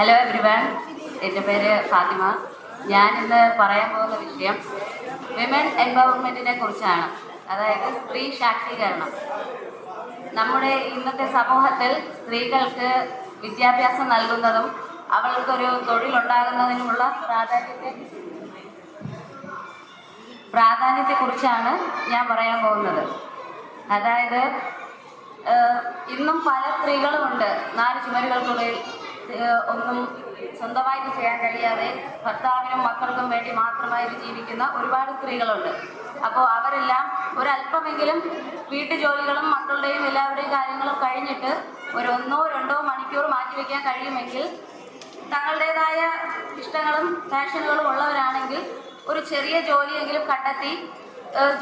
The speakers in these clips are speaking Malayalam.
ഹലോ എവ്രിവൺ എന്റെ പേര് ഫാത്തിമ. ഞാൻ ഇന്ന് പറയാൻ പോകുന്ന വിഷയം വിമൻ എംപവർമെന്റിനെ കുറിച്ചാണ്. അതായത് സ്ത്രീ ശാക്തീകരണം. നമ്മുടെ ഇന്നത്തെ സമൂഹത്തിൽ സ്ത്രീകൾക്ക് വിദ്യാഭ്യാസം നൽകുന്നതും അവൾക്കൊരു തൊഴിലുണ്ടാകുന്നതിനുമുള്ള പ്രാധാന്യത്തെ പ്രാധാന്യത്തെക്കുറിച്ചാണ് ഞാൻ പറയാൻ പോകുന്നത്. അതായത് ഇന്നും പല സ്ത്രീകളുമുണ്ട്. നാല് ചുമരുകൾക്കുള്ളിൽ ഒന്നും സ്വന്തമായിട്ട് ചെയ്യാൻ കഴിയാതെ ഭർത്താവിനും മക്കൾക്കും വേണ്ടി മാത്രമായിട്ട് ജീവിക്കുന്ന ഒരുപാട് സ്ത്രീകളുണ്ട്. അപ്പോൾ അവരെല്ലാം ഒരല്പമെങ്കിലും വീട്ടുജോലികളും മക്കളുടെയും എല്ലാവരുടെയും കാര്യങ്ങളും കഴിഞ്ഞിട്ട് ഒരു ഒന്നോ രണ്ടോ മണിക്കൂർ മാറ്റിവെക്കാൻ കഴിയുമെങ്കിൽ തങ്ങളുടേതായ ഇഷ്ടങ്ങളും പാഷനുകളും ഉള്ളവരാണെങ്കിൽ ഒരു ചെറിയ ജോലിയെങ്കിലും കണ്ടെത്തി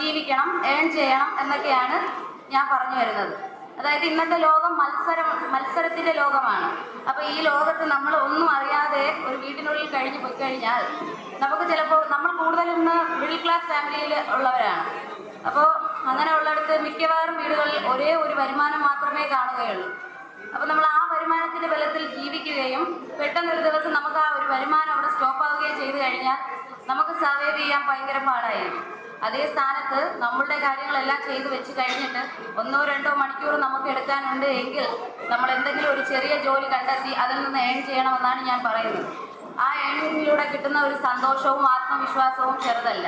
ജീവിക്കണം ഏൺ ചെയ്യണം എന്നൊക്കെയാണ് ഞാൻ പറഞ്ഞു വരുന്നത്. അതായത് ഇന്നത്തെ ലോകം മത്സരം മത്സരത്തിന്റെ ലോകമാണ്. അപ്പൊ ഈ ലോകത്ത് നമ്മൾ ഒന്നും അറിയാതെ ഒരു വീട്ടിനുള്ളിൽ കഴിഞ്ഞു പോയി കഴിഞ്ഞാൽ നമുക്ക് ചിലപ്പോൾ നമ്മൾ കൂടുതലും മിഡിൽ ക്ലാസ് ഫാമിലിയിൽ ഉള്ളവരാണ്. അപ്പോൾ അങ്ങനെ ഉള്ളിടത്ത് മിക്കവാറും വീടുകളിൽ ഒരേ ഒരു വരുമാനം മാത്രമേ കാണുകയുള്ളൂ. അപ്പൊ നമ്മൾ ആ വരുമാനത്തിന്റെ ബലത്തിൽ ജീവിക്കുകയും പെട്ടെന്നൊരു ദിവസം നമുക്ക് ആ ഒരു വരുമാനം അവിടെ സ്റ്റോപ്പ് ആവുകയും ചെയ്തു കഴിഞ്ഞാൽ നമുക്ക് സർവൈവ് ചെയ്യാൻ ഭയങ്കര പാടായിരിക്കും. അതേ സ്ഥാനത്ത് നമ്മളുടെ കാര്യങ്ങളെല്ലാം ചെയ്തു വെച്ച് കഴിഞ്ഞിട്ട് ഒന്നോ രണ്ടോ മണിക്കൂർ നമുക്ക് എടുക്കാനുണ്ട് എങ്കിൽ നമ്മൾ എന്തെങ്കിലും ഒരു ചെറിയ ജോലി കണ്ടെത്തി അതിൽ നിന്ന് ഏൺ ചെയ്യണമെന്നാണ് ഞാൻ പറയുന്നത്. ആ ഏണിങ്ങിലൂടെ കിട്ടുന്ന ഒരു സന്തോഷവും ആത്മവിശ്വാസവും ചെറുതല്ല.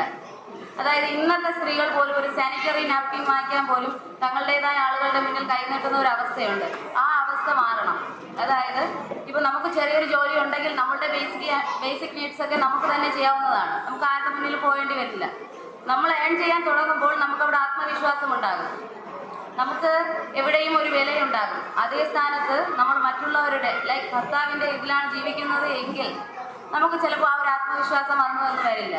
അതായത് ഇന്നത്തെ സ്ത്രീകൾ പോലും ഒരു സാനിറ്ററി നാപ്കിൻ വാങ്ങിക്കാൻ പോലും തങ്ങളുടേതായ ആളുകളുടെ മുന്നിൽ കൈനീട്ടുന്ന ഒരു അവസ്ഥയുണ്ട്. ആ അവസ്ഥ മാറണം അതായത് ഇപ്പൊ നമുക്ക് ചെറിയൊരു ജോലി ഉണ്ടെങ്കിൽ നമ്മളുടെ ബേസിക് ബേസിക് നീഡ്സ് ഒക്കെ നമുക്ക് തന്നെ ചെയ്യാവുന്നതാണ്. നമുക്ക് ആരുടെ മുന്നിൽ പോകേണ്ടി വരില്ല. നമ്മൾ ഏൺ ചെയ്യാൻ തുടങ്ങുമ്പോൾ നമുക്ക് അവിടെ ആത്മവിശ്വാസം ഉണ്ടാകും. നമുക്ക് എവിടെയും ഒരു വിലയുണ്ടാകും. അതേ സ്ഥാനത്ത് നമ്മൾ മറ്റുള്ളവരുടെ ലൈക് ഭർത്താവിന്റെ ഇതിലാണ് ജീവിക്കുന്നത് എങ്കിൽ നമുക്ക് ചിലപ്പോൾ ആ ഒരു ആത്മവിശ്വാസം വന്നു എന്ന് വരില്ല.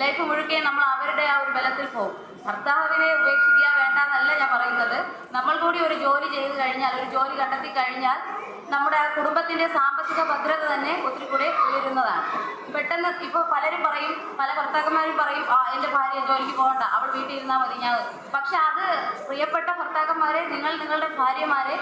ലൈഫ് മുഴുക്കെ നമ്മൾ അവരുടെ ആ ഒരു ബലത്തിൽ പോകും. ഭർത്താവിനെ ഉപേക്ഷിക്കുക വേണ്ട എന്നല്ല ഞാൻ പറയുന്നത്. നമ്മൾ കൂടി ഒരു ജോലി ചെയ്ത് കഴിഞ്ഞാൽ ഒരു ജോലി കണ്ടെത്തി കഴിഞ്ഞാൽ നമ്മുടെ കുടുംബത്തിന്റെ സാമ്പത്തിക ഭദ്രത തന്നെ ഒത്തിരി കൂടെ ഉയരുന്നതാണ്. പെട്ടെന്ന് ഇപ്പോൾ പലരും പറയും പല ഭർത്താക്കന്മാരും പറയും ആ എന്റെ ഭാര്യ ജോലിക്ക് പോകണ്ട അവൾ വീട്ടിൽ ഇരുന്നാൽ മതി ഞാൻ പക്ഷെ അത് പ്രിയപ്പെട്ട ഭർത്താക്കന്മാരെ നിങ്ങൾ നിങ്ങളുടെ ഭാര്യമാരെ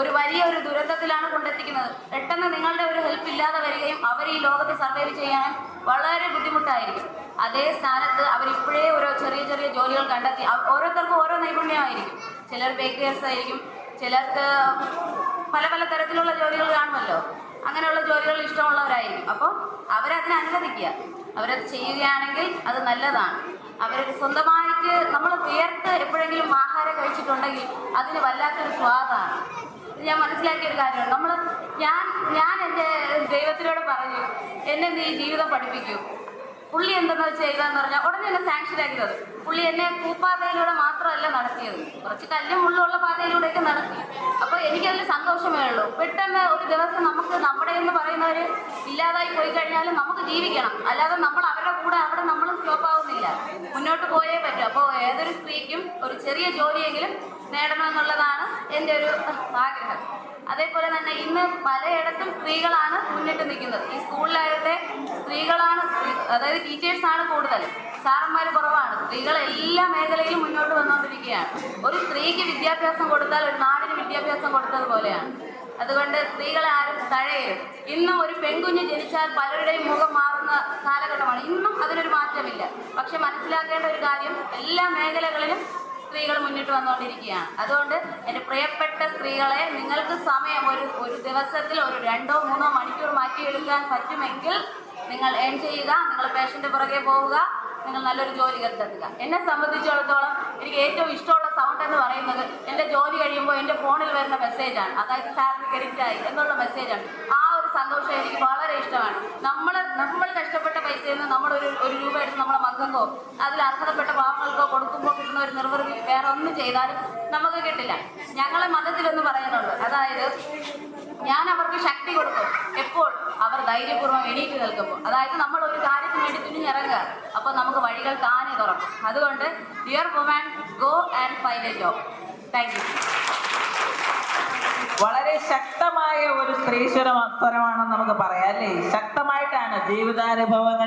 ഒരു വലിയ ഒരു ദുരന്തത്തിലാണ് കൊണ്ടെത്തിക്കുന്നത്. പെട്ടെന്ന് നിങ്ങളുടെ ഒരു ഹെൽപ്പ് ഇല്ലാതെ വരികയും അവർ ഈ ലോകത്തെ സർവൈവ് ചെയ്യാൻ വളരെ ബുദ്ധിമുട്ടായിരിക്കും. അതേ സ്ഥാനത്ത് അവരിപ്പോഴേ ഓരോ ചെറിയ ചെറിയ ജോലികൾ കണ്ടെത്തി ഓരോരുത്തർക്കും ഓരോ നൈപുണ്യമായിരിക്കും. ചിലർ ബേക്കേഴ്സ് ആയിരിക്കും ചിലർക്ക് പല പല തരത്തിലുള്ള ജോലികൾ കാണുമല്ലോ. അങ്ങനെയുള്ള ജോലികൾ ഇഷ്ടമുള്ളവരായിരിക്കും. അപ്പോൾ അവരതിനെ അനുവദിക്കുക. അവരത് ചെയ്യുകയാണെങ്കിൽ അത് നല്ലതാണ്. അവർ സ്വന്തമായിട്ട് നമ്മൾ വിയർത്ത് എപ്പോഴെങ്കിലും ആഹാരം കഴിച്ചിട്ടുണ്ടെങ്കിൽ അതിന് വല്ലാത്തൊരു സ്വാദാണ്. ഞാൻ മനസ്സിലാക്കിയ ഒരു കാര്യമാണ് നമ്മൾ ഞാൻ ഞാൻ എന്റെ ദൈവത്തിനോട് പറഞ്ഞു എന്നെ നീ ജീവിതം പഠിപ്പിക്കൂ. പുള്ളി എന്തെന്ന് വെച്ച് ചെയ്താന്ന് പറഞ്ഞാൽ ഉടനെ എന്നെ സാങ്ഷൻ ആക്കി തന്നു. പുള്ളി എന്നെ പൂപ്പാതയിലൂടെ മാത്രമല്ല നടത്തിയത്. കുറച്ച് കല്ലും മുള്ളുള്ള പാതയിലൂടെയൊക്കെ നടത്തി. അപ്പൊ എനിക്കതിൽ സന്തോഷമേ ഉള്ളൂ. പെട്ടെന്ന് ഒരു ദിവസം നമുക്ക് നമ്മുടെ എന്ന് പറയുന്നവര് ഇല്ലാതായി പോയി കഴിഞ്ഞാലും നമുക്ക് ജീവിക്കണം. അല്ലാതെ നമ്മൾ അവരുടെ കൂടെ അവിടെ നമ്മൾ സ്റ്റോപ്പ് ആവുന്നില്ല. മുന്നോട്ട് പോയേ പറ്റൂ. അപ്പോൾ ഏതൊരു സ്ത്രീക്കും ഒരു ചെറിയ ജോലിയെങ്കിലും നേടണമെന്നുള്ളതാണ് എന്റെ ഒരു ആഗ്രഹം. അതേപോലെ തന്നെ ഇന്ന് പലയിടത്തും സ്ത്രീകളാണ് മുന്നിട്ട് നിൽക്കുന്നത്. ഈ സ്കൂളിലാകട്ടെ സ്ത്രീകളാണ് സ്ത്രീ- അതായത് ടീച്ചേഴ്സാണ് കൂടുതൽ. സാറന്മാർ കുറവാണ്. സ്ത്രീകൾ എല്ലാ മേഖലയിലും മുന്നോട്ട് വന്നുകൊണ്ടിരിക്കുകയാണ്. ഒരു സ്ത്രീക്ക് വിദ്യാഭ്യാസം കൊടുത്താൽ ഒരു നാടിന് വിദ്യാഭ്യാസം കൊടുത്തതുപോലെയാണ് അതുകൊണ്ട് സ്ത്രീകളെ ആരും തഴയരുത്. ഇന്നും ഒരു പെൺകുഞ്ഞ് ജനിച്ചാൽ പലരുടെയും മുഖം മാറുന്ന കാലഘട്ടമാണ്. ഇന്നും അതിനൊരു മാറ്റമില്ല. പക്ഷെ മനസ്സിലാക്കേണ്ട ഒരു കാര്യം എല്ലാ മേഖലകളിലും സ്ത്രീകൾ മുന്നിട്ട് വന്നുകൊണ്ടിരിക്കുകയാണ്. അതുകൊണ്ട് എന്റെ പ്രിയപ്പെട്ട സ്ത്രീകളെ നിങ്ങൾക്ക് സമയം ഒരു ഒരു ദിവസത്തിൽ ഒരു രണ്ടോ മൂന്നോ മണിക്കൂർ മാറ്റിയെടുക്കാൻ പറ്റുമെങ്കിൽ നിങ്ങൾ ഏൺ ചെയ്യുക നിങ്ങൾ പേഷ്യന്റെ പുറകെ പോവുക നിങ്ങൾ നല്ലൊരു ജോലി കണ്ടെത്തുക. എന്നെ സംബന്ധിച്ചിടത്തോളം എനിക്ക് ഏറ്റവും ഇഷ്ടമുള്ള സൗണ്ട് എന്ന് പറയുന്നത് എന്റെ ജോലി കഴിയുമ്പോൾ എന്റെ ഫോണിൽ വരുന്ന മെസ്സേജാണ് അതായത് സാർ ക്രെഡിറ്റ് ആയി എന്നുള്ള മെസ്സേജാണ് ആ സന്തോഷം എനിക്ക് വളരെ ഇഷ്ടമാണ്. നമ്മൾ നമ്മൾ കഷ്ടപ്പെട്ട പൈസയിൽ നിന്ന് നമ്മൾ ഒരു ഒരു രൂപ എടുത്ത് നമ്മളെ മക്കൾക്കോ അതിൽ അർഹതപ്പെട്ട പാവങ്ങൾക്കോ കൊടുക്കുമ്പോൾ കിട്ടുന്ന ഒരു നിർവൃതി വേറെ ഒന്നും ചെയ്താലും നമുക്ക് കിട്ടില്ല. ഞങ്ങളെ മതത്തിലൊന്ന് പറയുന്നുണ്ട്. അതായത് ഞാൻ അവർക്ക് ശക്തി കൊടുക്കും. എപ്പോൾ? അവർ ധൈര്യപൂർവം എണീറ്റ് നിൽക്കുമ്പോൾ. അതായത് നമ്മൾ ഒരു കാര്യത്തിന് വേണ്ടി തുനിഞ്ഞിറങ്ങുക. അപ്പോൾ നമുക്ക് വഴികൾ താനെ തുറക്കും. അതുകൊണ്ട് dear woman go and find a job thank you വളരെ ശക്തമായ ഒരു സ്ത്രീശ്വര നമുക്ക് പറയാം അല്ലേ? ശക്തമായിട്ടാണ് ജീവിതാനുഭവങ്ങളിൽ